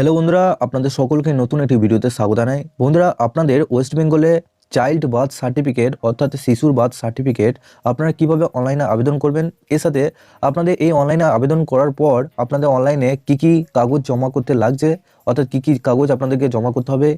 Hello বন্ধুরা, আপনাদের সকলকে নতুন একটি ভিডিওতে স্বাগত জানাই। বন্ধুরা, আপনাদের ওয়েস্ট বেঙ্গলে চাইল্ড বার্থ সার্টিফিকেট অর্থাৎ শিশুর বার্থ সার্টিফিকেট আপনারা কীভাবে অনলাইনে আবেদন করবেন? এর সাথে আপনাদের এই অনলাইনে আবেদন করার পর আপনাদের অনলাইনে কি কি কাগজ জমা করতে লাগছে? অর্থাৎ কী কী কাগজ আপনাদেরকে জমা করতে হবে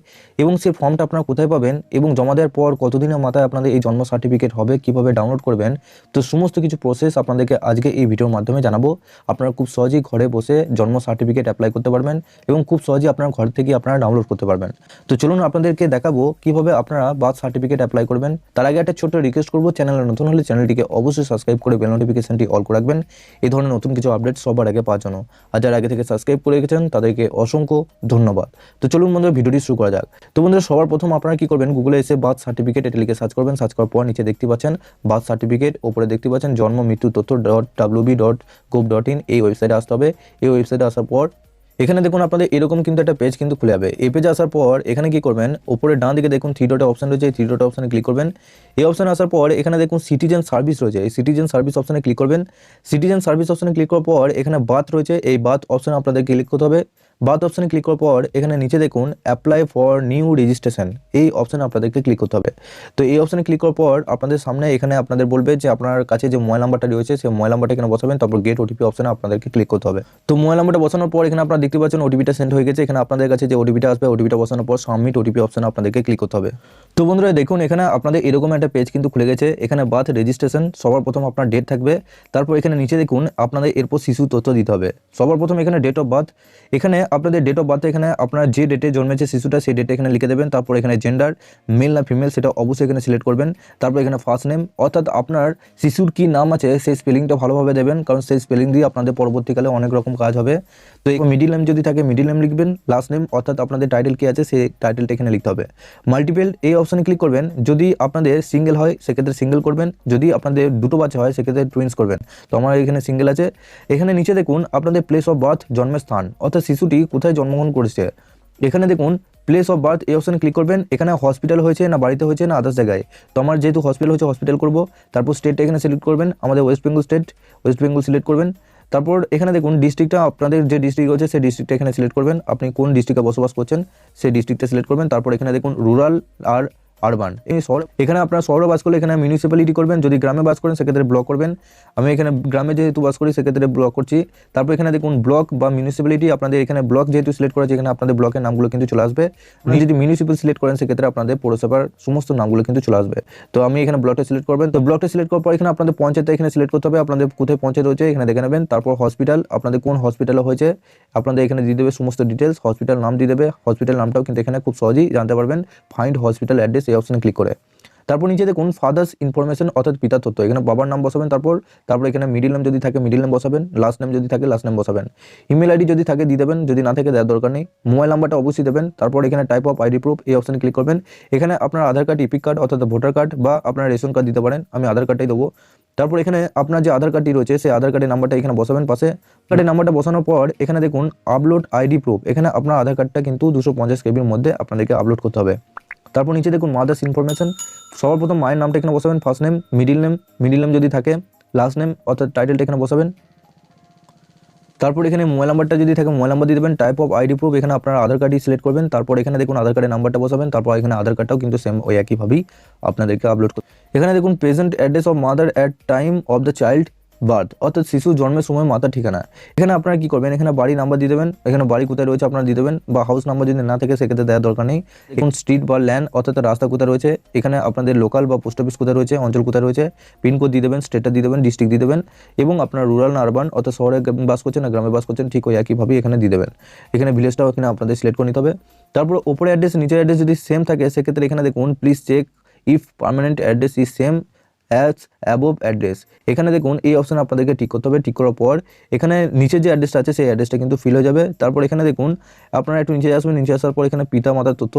এবং সেই ফর্মটা আপনারা কোথায় পাবেন এবং জমা দেওয়ার পর কতদিনের মাথায় আপনাদের এই জন্ম সার্টিফিকেট হবে, কীভাবে ডাউনলোড করবেন, তো সমস্ত কিছু প্রসেস আপনাদেরকে আজকে এই ভিডিওর মাধ্যমে জানাব। আপনারা খুব সহজেই ঘরে বসে জন্ম সার্টিফিকেট অ্যাপ্লাই করতে পারবেন এবং খুব সহজেই আপনার ঘর থেকে আপনারা ডাউনলোড করতে পারবেন। তো চলুন আপনাদেরকে দেখাবো কীভাবে আপনারা বার্থ সার্টিফিকেট অ্যাপ্লাই করবেন। তার আগে একটা ছোট্ট রিকোয়েস্ট করব চ্যানেলে নতুন হলে চ্যানেলটিকে অবশ্যই সাবস্ক্রাইব করে বেল নোটিফিকেশনটি অল করে রাখবেন। এই ধরনের নতুন কিছু আপডেট সবার আগে পাওয়ার জন্য। আর যারা আগে থেকে সাবস্ক্রাইব করে রেখেছেন, তাদেরকে অসংখ্য ধন্যবাদ। তো চলুন বন্ধুরা, ভিডিওটি শুরু করা যাক। তো বন্ধুরা, সবার প্রথম আপনারা কি করবেন? গুগলে এসে বার্থ সার্টিফিকেট এটা লিখে সার্চ করবেন। সার্চ করার পর নিচে দেখতে পাচ্ছেন বার্থ সার্টিফিকেট ওপরে দেখতে পাচ্ছেন জন্ম, মৃত্যু, তথ্য dot WB dot gov dot in এই ওয়েবসাইটে আসতে হবে। এই ওয়েবসাইটে আসার পর এখানে দেখুন আপনাদের এরকম কিন্তু একটা পেজ কিন্তু খুলে যাবে। এই পেজে আসার পর এখানে কি করবেন? উপরে ডান দিকে দেখুন থ্রি ডটে অপশন রয়েছে। এই থ্রি ডটে অপশানে ক্লিক করবেন। এই অপশনে আসার পর এখানে দেখুন সিটিজেন সার্ভিস রয়েছে। এই সিটিজেন সার্ভিস অপশানে ক্লিক করবেন। সিটিজেন সার্ভিস অপশনে ক্লিক করার পর এখানে বাথ রয়েছে। এই বাথ অপশনে আপনাদের ক্লিক করতে হবে। বাথ অপশনে ক্লিক করার পর এখানে নিচে দেখুন অ্যাপ্লাই ফর নিউ রেজিস্ট্রেশন এই অপশনে আপনাদেরকে ক্লিক করতে হবে। তো এই অপশানে ক্লিক করার পর আপনাদের সামনে এখানে আপনাদের বলবে যে আপনার কাছে যে মোবাইল নাম্বারটা রয়েছে, সেই মোবাইল নাম্বারটা এখানে বসাবেন, তারপর গেট ওটিপি অপশনে আপনাদেরকে ক্লিক করতে হবে। তো মোবাইল নাম্বারটা বসানোর পর এখানে আপনারা দেখতে পাচ্ছেন ওটিপিটা সেন্ড হয়ে গেছে। এখানে আপনাদের কাছে যে ওটিপিটা আসবে ওটিপিটা বসানোর পর সাবমিট ওটিপি অপশনে আপনাদেরকে ক্লিক করতে হবে। তো বন্ধুরা দেখুন, এখানে আপনাদের এরকম একটা পেজ কিন্তু খুলে গেছে। এখানে বার্থ রেজিস্ট্রেশন সবার প্রথম আপনার ডেট থাকবে। তারপর এখানে নিচে দেখুন, আপনাদের এরপর শিশু তথ্য দিতে হবে। সবার প্রথম এখানে ডেট অফ বার্থ এখানে আপনাদের ডেট অফ বার্থ এখানে আপনার যে ডেটে জন্মেছে শিশুটা, সেই ডেটে এখানে লিখে দেবেন। তারপর এখানে জেন্ডার মেল না ফিমেল সেটা অবশ্যই এখানে সিলেক্ট করবেন। তারপর এখানে ফার্স্ট নেম অর্থাৎ আপনার শিশুর কি নাম আছে, সেই স্পেলিংটা ভালোভাবে দেবেন। কারণ সেই স্পেলিং দিয়ে আপনাদের পরবর্তীকালে অনেক রকম কাজ হবে। তো এই মিডিল নেম যদি থাকে মিডিল নেম লিখবেন লাস্ট নেম অর্থাৎ আপনাদের টাইটেল কি আছে, সেই টাইটেলটা এখানে লিখতে হবে। মাল্টিপেল এই অপশানে ক্লিক করবেন। যদি আপনাদের সিঙ্গেল হয়, সেক্ষেত্রে সিঙ্গেল করবেন। যদি আপনাদের দুটো বাচ্চা হয়, সেক্ষেত্রে টুইন্স করবেন। তো আমার এখানে সিঙ্গেল আছে। এখানে নিচে দেখুন, আপনাদের প্লেস অফ বার্থ জন্মের স্থান অর্থাৎ শিশুটি কোথায় জন্মগ্রহণ করেছে? এখানে দেখুন প্লেস অফ বার্থ এই অপশানে ক্লিক করবেন। এখানে হসপিটাল হয়েছে না বাড়িতে হয়েছে না আদার্স জায়গায়। তো আমার যেহেতু হসপিটাল হয়েছে হসপিটাল করব। তারপর স্টেট এখানে সিলেক্ট করবেন, আমাদের West Bengal state West Bengal select করবেন। তারপর এখানে দেখুন ডিস্ট্রিক্টটা আপনাদের যে ডিস্ট্রিক্ট রয়েছে, সেই ডিস্ট্রিক্টটা এখানে সিলেক্ট করবেন। আপনি কোন ডিস্ট্রিক্টে বসবাস করছেন, সেই ডিস্ট্রিক্টটা সিলেক্ট করবেন। তারপর এখানে দেখুন রুরাল আর আরবান এই শহর এখানে আপনারা শহরে বাস করলে এখানে মিউনিসিপ্যালিটি করবেন, যদি গ্রামে বাস করেন সেক্ষেত্রে ব্লক করবেন। আমি এখানে গ্রামে যেহেতু বাস করি সেক্ষেত্রে ব্লক করছি। তারপর এখানে দেখুন ব্লক বা মিউনিসিপ্যালিটি আপনাদের এখানে ব্লক যেহেতু সিলেক্ট করেছে এখানে আপনাদের ব্লকের নামগুলো কিন্তু চলে আসবে। আপনি যদি মিউনিসিপ্যাল সিলেক্ট করেন সেক্ষেত্রে আপনাদের পৌরসভার সমস্ত নামগুলো কিন্তু চলে আসবে। তো আমি এখানে ব্লকটা সিলেক্ট করবেন। তো ব্লকটা সিলেক্ট করার পর এখানে আপনাদের পঞ্চায়েত এখানে সিলেক্ট করতে হবে। আপনাদের কোথায় পঞ্চায়েত হয়েছে এখানে দেখে নেবেন। তারপর হসপিটাল আপনাদের কোন হসপিটালে হয়েছে আপনাদের এখানে দিয়ে দেবে সমস্ত ডিটেলস হসপিটাল নাম দিয়ে দেবে। হসপিটাল নামটাও কিন্তু এখানে খুব সহজেই জানতে পারবেন। ফাইন্ড হসপিটাল অ্যাড্রেস এই অপশনে ক্লিক করে। তারপর নিচে দেখুন ফাদার্স ইনফরমেশন অর্থাৎ পিতার তথ্য। এখানে বাবার নাম বসাবেন, তারপর তারপর এখানে মিডিল নেম যদি থাকে মিডিল নেম বসাবেন লাস্ট নেম যদি থাকে লাস্ট নেম বসাবেন। ইমেল আইডি যদি থাকে, দিয়ে দেবেন, যদি না থাকে, দেওয়ার দরকার নেই। মোবাইল নাম্বারটা অবশ্যই দেবেন, তারপর এখানে টাইপ অফ আইডি প্রুফ এই অপশানে ক্লিক করবেন। এখানে আপনার আধার কার্ড ইপিক কার্ড অর্থাৎ ভোটার কার্ড বা আপনার রেশন কার্ড দিতে পারেন, আমি আধার কার্ডটাই দেবো। তারপর এখানে আপনার যে আধার কার্ডটি রয়েছে, সেই আধার কার্ডের নাম্বারটা এখানে বসাবেন পাশে। কার্ডের নাম্বারটা বসানোর পর, এখানে দেখুন আপলোড আইডি প্রুফ এখানে আপনার আধার কার্ডটা কিন্তু দুশো পঞ্চাশ কেবির মধ্যে আপনাদেরকে আপলোড করতে হবে। তারপর নিচে দেখুন মাদার্স ইনফরমেশন সবার প্রথম মায়ের নামটা এখানে বসাবেন first name middle name middle name যদি থাকে লাস্ট নেম অর্থাৎ টাইটেলটা এখানে বসাবেন। তারপর এখানে মোবাইল নাম্বারটা যদি থাকে মোবাইল নাম্বার দিয়ে দেবেন টাইপ অফ আইডি প্রুফ এখানে আপনার আধার কার্ডই সিলেক্ট করবেন। তারপর এখানে দেখুন আধার কার্ডের নাম্বারটা বসাবেন, তারপর এখানে আধার কার্ডটাও কিন্তু সেম ওই একইভাবেই আপনাদেরকে আপলোড করতে এখানে দেখুন present address of mother at time of the child birth অর্থাৎ শিশু জন্মের সময় মাতার ঠিকানা এখানে আপনারা কি করবেন? এখানে বাড়ি নাম্বার দিয়ে দেবেন, এখানে বাড়ি কোথায় রয়েছে আপনারা দিয়ে দেবেন, বা হাউস নাম্বার যদি না থাকে সেক্ষেত্রে দেওয়ার দরকার নেই। এখন স্ট্রিট বা ল্যান্ড অর্থাৎ রাস্তা কোথায় রয়েছে, এখানে আপনাদের লোকাল বা পোস্ট অফিস কোথায় রয়েছে, অঞ্চল কোথায় রয়েছে পিনকোড দিয়ে দেবেন স্টেটটা দিয়ে দেবেন ডিস্ট্রিক্ট দিয়ে দেবেন, এবং আপনার রুরাল না আরবান অর্থাৎ শহরে বাস করছেন না, গ্রামে বাস করছেন, ঠিক ওই একইভাবেই এখানে দিয়ে দেবেন। এখানে ভিলেজটাও এখানে আপনাদের সিলেক্ট করে নিতে হবে। তারপর ওপরে অ্যাড্রেস নিচের অ্যাড্রেস যদি সেম থাকে, সেক্ষেত্রে এখানে দেখুন please check if permanent address is same as above address এখানে দেখুন, এই অপশান আপনাদেরকে ঠিক করতে হবে। ঠিক করার পর, এখানে নিচে যে অ্যাড্রেসটা আছে, সেই অ্যাড্রেসটা কিন্তু ফিল হয়ে যাবে। তারপর এখানে দেখুন, আপনারা একটু নিচে আসবেন। নিচে আসার পর এখানে পিতা, মাতার তথ্য,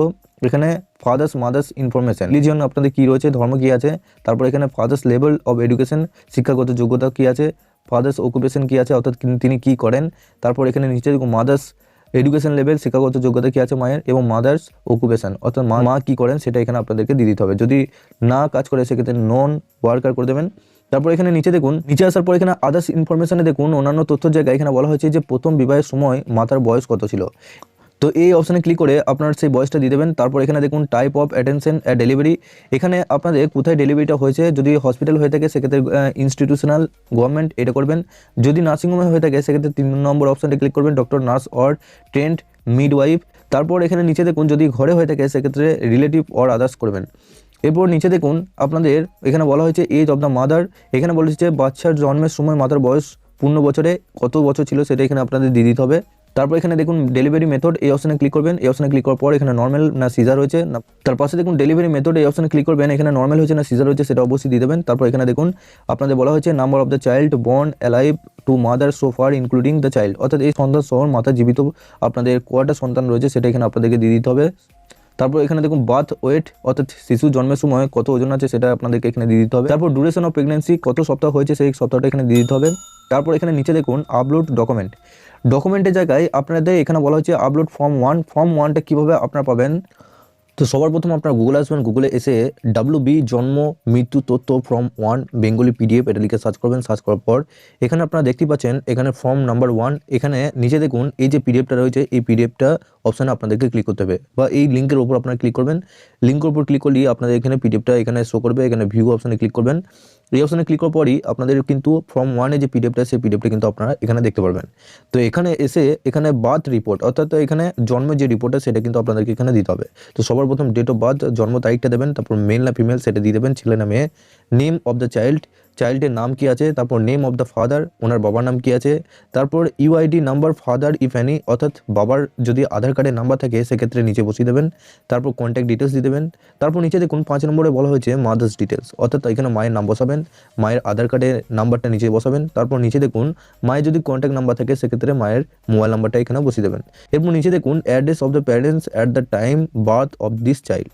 এখানে ফাদার্স মাদার্স ইনফরমেশন রিলিজিয়ন আপনাদের কী রয়েছে? ধর্ম কী আছে? তারপর এখানে ফাদার্স লেভেল অফ এডুকেশন শিক্ষাগত যোগ্যতা কী আছে? ফাদার্স অকুপেশন কী আছে? অর্থাৎ তিনি কী করেন? তারপর এখানে নিচে দেখুন মাদার্স এডুকেশন লেভেল শিক্ষাগত যোগ্যতা কী আছে মায়ের এবং মাদার্স অকুপেশন অর্থাৎ মা মা কী করেন সেটা এখানে আপনাদেরকে দিয়ে দিতে হবে। যদি না কাজ করে, সেক্ষেত্রে নন ওয়ার্কার করে দেবেন। তারপর এখানে নিচে দেখুন, নিচে আসার পর এখানে আদার্স ইনফরমেশনে দেখুন, অন্যান্য তথ্য জায়গায় এখানে বলা হয়েছে যে প্রথম বিবাহের সময় মাতার বয়স কত ছিল? তো এই অপশানে ক্লিক করে আপনার সেই বয়সটা দিয়ে দেবেন। তারপর এখানে দেখুন টাইপ অফ অ্যাটেনশন ডেলিভারি এখানে আপনাদের কোথায় ডেলিভারিটা হয়েছে, যদি হসপিটাল হয়ে থাকে, সেক্ষেত্রে ইনস্টিটিউশনাল গভর্নমেন্ট এটা করবেন। যদি নার্সিংহোমে হয়ে থাকে, সেক্ষেত্রে তিন নম্বর অপশানটা ক্লিক করবেন doctor nurse or trained midwife তারপর এখানে নিচে দেখুন, যদি ঘরে হয়ে থাকে, সেক্ষেত্রে রিলেটিভ অর আদার্স করবেন। এরপর নিচে দেখুন, আপনাদের এখানে বলা হয়েছে এজ অফ দ্য মাদার এখানে বলা হয়েছে বাচ্চার জন্মের সময় মাতার বয়স পূর্ণ বছরে কত বছর ছিল, সেটা এখানে আপনাদের দিয়ে দিতে হবে। তারপর এখানে দেখুন ডেলিভারি মেথড এই অপশানে ক্লিক করবেন, এই অপশনে ক্লিক করার পর এখানে নর্মাল না সিজার হয়েছে না, তার পাশে দেখুন ডেলিভারি মেথড এই অপশানে ক্লিক করবেন, এখানে নর্মাল হয়েছে না সিজার হয়েছে সেটা অবশ্যই দিয়ে দেবেন। তারপর এখানে দেখুন আপনাদের বলা হয়েছে number of the child born alive to mother so far including the child অর্থাৎ এই সন্তান সহ মাতা জীবিত আপনাদের কয়টা সন্তান রয়েছে সেটা এখানে আপনাদেরকে দিয়ে দিতে হবে। তারপর এখানে দেখুন বার্থ ওয়েট অর্থাৎ শিশু জন্মের সময় কত ওজন আছে সেটা আপনাদেরকে এখানে দিয়ে দিতে হবে। তারপর ডুরেশন অফ প্রেগনেন্সি কত সপ্তাহ হয়েছে সেই সপ্তাহটা এখানে দিয়ে দিতে হবে। তারপর এখানে নিচে দেখুন আপলোড ডকুমেন্ট ডকুমেন্টের জায়গায় আপনাদের এখানে বলা হচ্ছে আপলোড ফর্ম ওয়ান ফর্ম ওয়ানটা কীভাবে আপনারা পাবেন? তো সবার প্রথম আপনার গুগলে আসবেন গুগলে এসে ডাব্লু বি জন্ম, মৃত্যু, তথ্য ফর্ম ওয়ান বেঙ্গলি পিডিএফ এটা লিখে সার্চ করবেন সার্চ করার পর এখানে আপনারা দেখতে পাচ্ছেন এখানে ফর্ম নাম্বার ওয়ান এখানে নিচে দেখুন এই যে পিডিএফটা রয়েছে, এই পিডিএফটা অপশানে আপনাদেরকে ক্লিক করতে হবে। বা এই লিঙ্কের ওপর আপনারা ক্লিক করবেন। লিঙ্কের ওপর ক্লিক করলে আপনাদের এখানে পিডিএফটা এখানে শো করবে, এখানে ভিউ অপশানে ক্লিক করবেন। এই অপশানে ক্লিক করার পরই আপনাদের কিন্তু ফর্ম ওয়ানে যে পিডিএফটা সেই পিডিএফটা কিন্তু আপনারা এখানে দেখতে পারবেন। তো এখানে এসে এখানে বার্থ রিপোর্ট অর্থাৎ এখানে জন্মের যে রিপোর্টটা সেটা কিন্তু আপনাদেরকে এখানে দিতে হবে। তো সবার প্রথম ডেট অফ বার্থ জন্ম তারিখটা দেবেন, তারপর মেল না ফিমেল সেটা দিয়ে দেবেন, ছেলে না মেয়ে। নেম অফ দ্য চাইল্ড চাইল্ডের নাম কি আছে, তারপর নেম অফ দ্য ফাদার ওনার বাবার নাম কি আছে, তারপর UID number father if any অর্থাৎ বাবার যদি আধার কার্ডের নাম্বার থাকে, সেক্ষেত্রে নিচে বসিয়ে দেবেন, তারপর কন্ট্যাক্ট ডিটেলস দিয়ে দেবেন, তারপর নিচে দেখুন পাঁচ নম্বরে বলা হয়েছে মাদার্স ডিটেলস অর্থাৎ এখানে মায়ের নাম বসাবেন, মায়ের আধার কার্ডের নাম্বারটা নিচে বসাবেন, তারপর নিচে দেখুন মায়ের যদি কন্ট্যাক্ট নাম্বার থাকে, সেক্ষেত্রে মায়ের মোবাইল নাম্বারটা এখানে বসিয়ে দেবেন, এরপর নিচে দেখুন address of the parents at the time birth of this child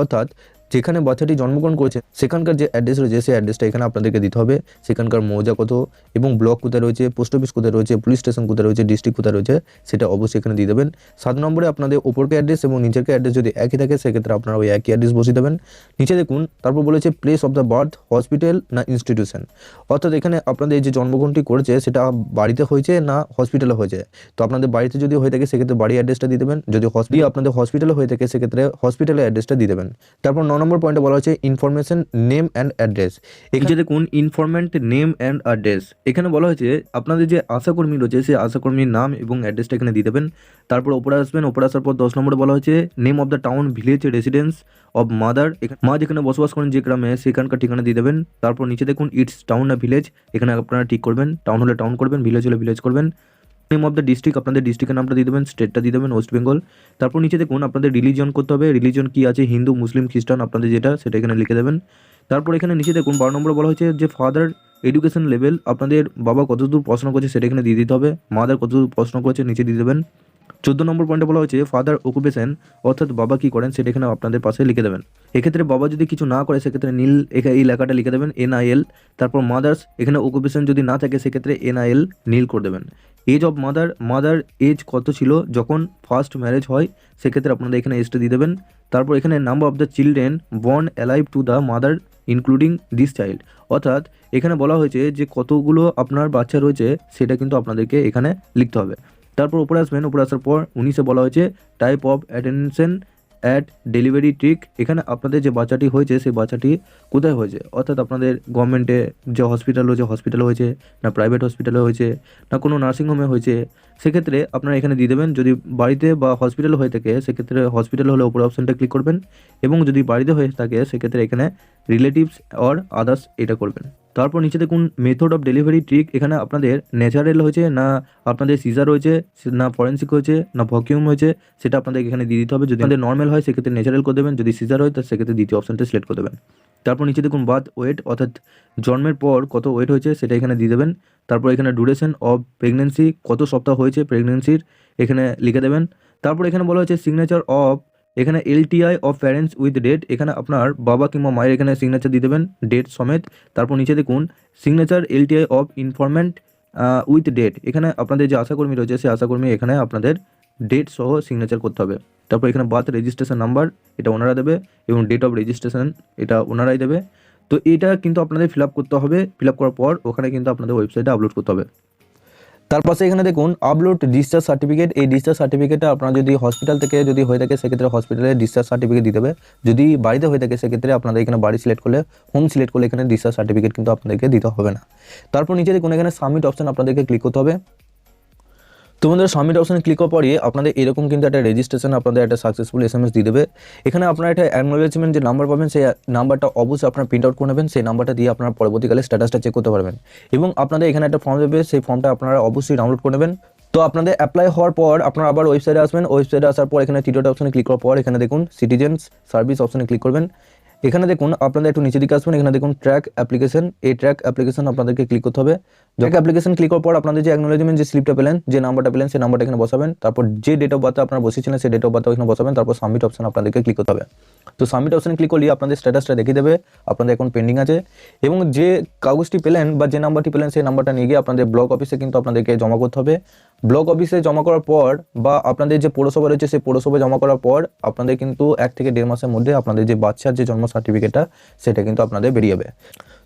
অর্থাৎ যেখানে বাচ্চাটি জন্মগ্রহণ করেছে, সেখানকার যে অ্যাড্রেস রয়েছে, সেই অ্যাড্রেসটা এখানে আপনাদেরকে দিতে হবে। সেখানকার মৌজা কত এবং ব্লক কোথায় রয়েছে পোস্ট অফিস কোথায় রয়েছে পুলিশ স্টেশন কোথায় রয়েছে ডিস্ট্রিক্ট কোথায় রয়েছে, সেটা অবশ্যই এখানে দিয়ে দেবেন। সাত নম্বরে আপনাদের ওপরকে অ্যাড্রেস এবং নিচেরকে অ্যাড্রেস যদি একই থাকে, সেক্ষেত্রে আপনারা ওই একই অ্যাড্রেস বসিয়ে দেবেন। নিচে দেখুন, তারপর বলেছে place of the birth hospital না ইনস্টিটিউশন অর্থাৎ এখানে আপনাদের যে জন্মগ্রহণটি করেছে, সেটা বাড়িতে হয়েছে না হসপিটালে হয়েছে? তো আপনাদের বাড়িতে যদি হয়ে থাকে, সেক্ষেত্রে বাড়ির অ্যাড্রেসটা দিয়ে দেবেন। যদি হসপিটাল আপনাদের হসপিটালে হয়ে থাকে, সেক্ষেত্রে হসপিটালের অ্যাড্রেসটা দিয়ে দেবেন। তারপর ন নম্বর পয়েন্টে বলা হচ্ছে ইনফরমেশন নেম অ্যান্ড অ্যাড্রেস এখানে দেখুন ইনফরমেন্ট নেম অ্যান্ড অ্যাড্রেস এখানে বলা হয়েছে, আপনাদের যে আশাকর্মী রয়েছে, সেই আশাকর্মীর নাম এবং অ্যাড্রেসটা এখানে দিয়ে দেবেন। তারপর ওপরে আসবেন, ওপরে আসার পর দশ নম্বরে বলা হয়েছে name of the town village residence of mother মা যেখানে বসবাস করেন, যে গ্রামে, সেখানকার ঠিকানা দিয়ে দেবেন। তারপর নিচে দেখুন ইটস টাউন না ভিলেজ এখানে আপনারা ঠিক করবেন টাউন হলে টাউন করবেন ভিলেজ হলে ভিলেজ করবেন। নেম অফ দ্য ডিস্ট্রিক্ট আপনাদের ডিস্ট্রিক্টের নামটা দিয়ে দেবেন স্টেটটা দিয়ে দেবেন ওয়েস্ট বেঙ্গল তারপর নিচে দেখুন, আপনাদের রিলিজন করতে হবে। রিলিজন কি আছে? হিন্দু মুসলিম খ্রিস্টান আপনাদের যেটা, সেটা এখানে লিখে দেবেন। তারপর এখানে নিচে দেখুন, বারো নম্বরে বলা হয়েছে যে ফাদার এডুকেশন লেভেল আপনাদের বাবা কতদূর পড়াশোনা করছে, সেটা এখানে দিয়ে দিতে হবে। মাদার কতদূর পড়াশোনা করছে, নিচে দিয়ে দেবেন। চোদ্দ নম্বর পয়েন্টে বলা হয়েছে ফাদার অকুপেশন অর্থাৎ বাবা কি করেন, সেটা এখানে আপনাদের পাশে লিখে দেবেন। এক্ষেত্রে বাবা যদি কিছু না করে, সেক্ষেত্রে নীল এখানে এই লেখাটা লিখে দেবেন এনআইএল তারপর মাদার্স এখানে অকুপেশন যদি না থাকে, সেক্ষেত্রে এনআইএল নীল করে দেবেন। Age of mother mother age কত ছিল? যখন ফার্স্ট ম্যারেজ হয়, সেক্ষেত্রে আপনাদের এখানে এজটা দিয়ে দেবেন। তারপর এখানে number of the children born alive to the mother including this child অর্থাৎ এখানে বলা হয়েছে যে কতগুলো আপনার বাচ্চা রয়েছে, সেটা কিন্তু আপনাদেরকে এখানে লিখতে হবে। তারপর উপরে আসবেন, উপরে আসার পর উনিশে বলা হয়েছে type of attention at delivery trick. এখানে আপনাদের যে বাচ্চাটি হয়েছে, সেই বাচ্চাটি কোথায় হয়েছে? অর্থাৎ আপনাদের গভর্নমেন্টে যে হসপিটাল হয়েছে হসপিটালে হয়েছে, না প্রাইভেট হসপিটালে হয়েছে, না কোনো নার্সিংহোমে হয়েছে, সেক্ষেত্রে আপনারা এখানে দিয়ে দেবেন, যদি বাড়িতে বা হসপিটাল হয়ে থাকে, সেক্ষেত্রে হসপিটাল হলে ওপরে অপশানটা ক্লিক করবেন এবং যদি বাড়িতে হয়ে থাকে, সেক্ষেত্রে এখানে রিলেটিভস অর আদার্স এটা করবেন। তারপর নিচে দেখুন মেথড অফ ডেলিভারি ট্রিক এখানে আপনাদের ন্যাচারাল হয়েছে না আপনাদের সিজার হয়েছে না ফরেন্সিক হয়েছে, না ভকিউম হয়েছে, সেটা আপনাদের এখানে দিয়ে দিতে হবে। যদি আমাদের নর্মাল হয়, সেক্ষেত্রে ন্যাচারাল করে দেবেন, যদি সিজার হয় তার সেক্ষেত্রে দ্বিতীয় অপশানটা সিলেক্ট করে দেবেন। তারপর নিচে দেখুন বাদ ওয়েট অর্থাৎ জন্মের পর কত ওয়েট হয়েছে, সেটা এখানে দিয়ে দেবেন। তারপর এখানে ডিউরেশন অফ প্রেগনেন্সি কত সপ্তাহ হয়েছে প্রেগনেন্সির এখানে লিখে দেবেন। তারপর এখানে বলা হয়েছে সিগনেচার অফ এখানে LTI of parents with date এখানে আপনার বাবা কিংবা মায়ের এখানে সিগনেচার দিয়ে দেবেন ডেট সমেত। তারপর নিচে দেখুন signature LTI of informant with date এখানে আপনাদের যে আশাকর্মী রয়েছে, সেই আশাকর্মী এখানে আপনাদের ডেট সহ সিগনেচার করতে হবে। তারপর এখানে বার্থ রেজিস্ট্রেশন নাম্বার এটা ওনারা দেবে, এবং ডেট অফ রেজিস্ট্রেশন এটা ওনারাই দেবে। তো এটা কিন্তু আপনাদের ফিল করতে হবে। ফিল করার পর ওখানে কিন্তু আপনাদের ওয়েবসাইটে আপলোড করতে হবে। তার পাশে এখানে দেখুন আপলোড ডিসচার্জ সার্টিফিকেট এই ডিসচার্জ সার্টিফিকেটটা আপনার যদি হসপিটাল থেকে যদি হয়ে থাকে, সেক্ষেত্রে হসপিটালে ডিসচার্জ সার্টিফিকেট দিতে হবে। যদি বাড়িতে হয়ে থাকে, সেক্ষেত্রে আপনাদের এখানে বাড়ি সিলেক্ট করলে হোম সিলেক্ট করলে এখানে ডিসচার্জ সার্টিফিকেট কিন্তু আপনাদেরকে দিতে হবে না। তারপর নিচে দেখুন, এখানে সাবমিট অপশান আপনাদেরকে ক্লিক করতে হবে। তো বন্ধুরা সাবমিট অপশনে ক্লিক করার পরে আপনাদের এরকম কিন্তু একটা রেজিস্ট্রেশন আপনাদের একটা সাকসেসফুল এস এম এস দিয়ে দেবে। এখানে আপনারা একটা অ্যাকনোলেজমেন্ট যে নাম্বার পাবেন, সেই নাম্বারটা অবশ্যই আপনার প্রিন্ট আউট করে নেবেন, সেই নাম্বারটা দিয়ে আপনারা পরবর্তীকালে স্ট্যাটাসটা চেক করতে পারবেন। এবং আপনাদের এখানে একটা ফর্ম দেবে, সেই ফর্মটা আপনারা অবশ্যই ডাউনলোড করে নেবেন। তো আপনাদের অ্যাপ্লাই হওয়ার পর আপনারা আবার ওয়েবসাইটে আসবেন ওয়েবসাইটে আসার পর এখানে টিটোটা অপশনে ক্লিক করার পর এখানে দেখুন সিটিজেন্স সার্ভিস অপশনে ক্লিক করবেন। এখানে দেখুন, আপনাদের একটু নিচে দিকে আসবেন, এখানে দেখুন ট্র্যাক অ্যাপ্লিকেশন এই ট্র্যাক অ্যাপ্লিকেশন আপনাদেরকে ক্লিক করতে হবে। ট্র্যাক অ্যাপ্লিকেশন ক্লিক করার পর আপনাদের যে অ্যাকনোলেজমেন্ট যে স্লিপটা পেলেন, যে নাম্বারটা পেলেন, সেই নাম্বারটা এখানে বসাবেন। তারপর যে ডেট অফ বার্থ আপনারা বসেছিলেন, সেই ডেট অফ বার্থ এখানে বসাবেন। তারপর সাবমিট অপশন আপনাদেরকে ক্লিক করতে হবে। তো সাবমিট অপশন ক্লিক করলে আপনাদের স্ট্যাটাসটা দেখিয়ে দেবে। আপনাদের এখন পেন্ডিং আছে। এবং যে কাগজটি পেলেন বা যে নাম্বারটি পেলেন, সেই নাম্বারটা নিয়ে গিয়ে আপনাদের ব্লক অফিসে কিন্তু আপনাদেরকে জমা করতে হবে। ব্লক অফিসে জমা করার পর বা আপনাদের যে পৌরসভা রয়েছে, সেই পৌরসভায় জমা করার পর আপনাদের কিন্তু এক থেকে দেড় মাসের মধ্যে আপনাদের যে বাচ্চার যে জন্ম সার্টিফিকেটটা সেটা কিন্তু আপনাদের বেরিয়ে যাবে।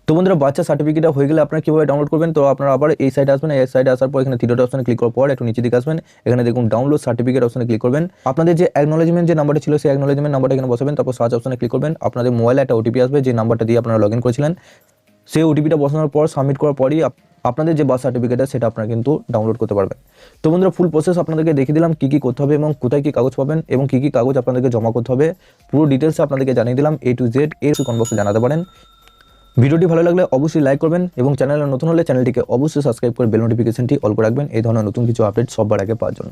তো বন্ধুরা, বাচ্চা সার্টিফিকেটটা হয়ে গেলে আপনারা কীভাবে ডাউনলোড করবেন? তো আপনারা আবার এই সাইডে আসবেন, এই সাইডে আসার পর এখানে তিনটা অপশনে ক্লিক করার পর একটু নিচে দিকে আসবেন। এখানে দেখুন ডাউনলোড সার্টিফিকেট অপশনে ক্লিক করবেন। আপনাদের যে অ্যাকনোলেজমেন্ট যে নাম্বারটা ছিল, সেই অ্যাকনোলেজমেন্ট নাম্বারটা এখানে বসাবেন, তারপর সার্চ অপশনে ক্লিক করবেন। আপনাদের মোবাইলে একটা ওটিপি আসবে, যে নাম্বারটা দিয়ে আপনারা লগ ইন করেছিলেন। সেই ওটিপিটা বসানোর পর সাবমিট করার পরই আপ- আপনাদের যে বার্থ সার্টিফিকেট সেটা আপনারা কিন্তু ডাউনলোড করতে পারবেন। তো বন্ধুরা ফুল প্রসেস আপনাদেরকে দেখিয়ে দিলাম, কী কী করতে হবে এবং কোথায় কী কাগজ পাবেন এবং কী কী কাগজ আপনাদেরকে জমা করতে হবে। পুরো ডিটেলসে আপনাদেরকে জানিয়ে দিলাম এ টু জেড এর কনবক্সে জানাতে পারেন। ভিডিওটি ভালো লাগলে অবশ্যই লাইক করবেন এবং চ্যানেলে নতুন হলে চ্যানেলটিকে অবশ্যই সাবস্ক্রাইব করে বেল নোটিফিকেশনটি অল করে রাখবেন। এই ধরনের নতুন কিছু আপডেট সবার আগে পাওয়ার জন্য।